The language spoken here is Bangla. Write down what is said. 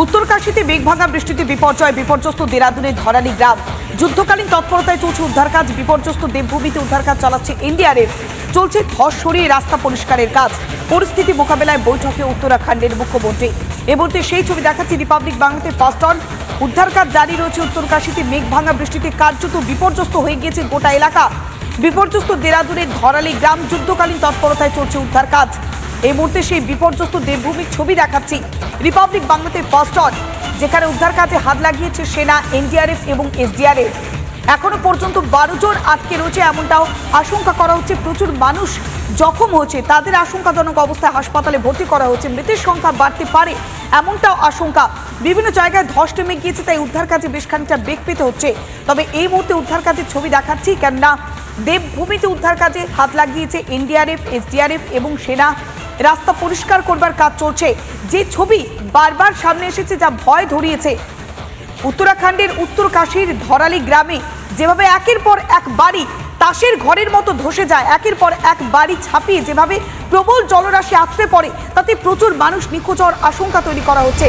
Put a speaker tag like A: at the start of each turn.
A: উত্তরকাশীতে মেঘভাঙা বৃষ্টিতে বিপর্যয়, বিপর্যস্ত দেরাদুনের ধরালি গ্রাম। যুদ্ধকালীন তৎপরতায় চলছে উদ্ধার কাজ বিপর্যস্ত দেবভূমিতে উদ্ধার কাজ চালাচ্ছে এনডিআরএফ। চলছে ধস সরিয়ে রাস্তা পরিষ্কারের কাজ। পরিস্থিতি মোকাবেলায় বৈঠকে উত্তরাখণ্ডের মুখ্যমন্ত্রী। মুহূর্তে সেই ছবি দেখাচ্ছে রিপাবলিক বাংলাতে ফার্স্ট অন। উদ্ধার কাজ জারি রয়েছে উত্তরকাশীতে, মেঘভাঙা বৃষ্টিতে কার্যত বিপর্যস্ত হয়ে গিয়েছে গোটা এলাকা। বিপর্যস্ত দেরাদুনের ধরালি গ্রাম, যুদ্ধকালীন তৎপরতায় চলছে উদ্ধার কাজ এই মুহূর্তে সেই বিপর্যস্ত দেবভূমির ছবি দেখাচ্ছি। রিপাবলিক বাংলাতে ফার্স্ট অন যেখানে উদ্ধার কাজে হাত লাগিয়েছে সেনা এনডিআরএফ এবং এসডিআরএফ এখনও পর্যন্ত বারো জন আটকে রয়েছে এমনটাও আশঙ্কা করা হচ্ছে। প্রচুর মানুষ জখম হচ্ছে তাদের আশঙ্কাজনক অবস্থায় হাসপাতালে ভর্তি করা হচ্ছে মৃতের সংখ্যা বাড়তে পারে এমনটাও আশঙ্কা। বিভিন্ন জায়গায় ধস নেমে গিয়েছে, তাই উদ্ধার কাজে বেশ খানিকটা বেগ পেতে হচ্ছে। তবে এই মুহূর্তে উদ্ধার কাজের ছবি দেখাচ্ছি, কেননা দেবভূমিতে উদ্ধার কাজে হাত লাগিয়েছে এনডিআরএফ, এসডিআরএফ এবং সেনা। রাস্তা পরিষ্কার করবার কাজ চলছে। যে ছবি বারবার সামনে এসেছে যা ভয় ধরিয়েছে। উত্তরাখণ্ডের উত্তর কাশীর ধরালি গ্রামে যেভাবে একের পর এক বাড়ি তাসের ঘরের মতো ধসে যায়, একের পর এক বাড়ি ছাপিয়ে যেভাবে প্রবল জলরাশি আছড়ে পড়ে, তাতে প্রচুর মানুষ নিখোঁজ হওয়ার আশঙ্কা তৈরি করা হচ্ছে।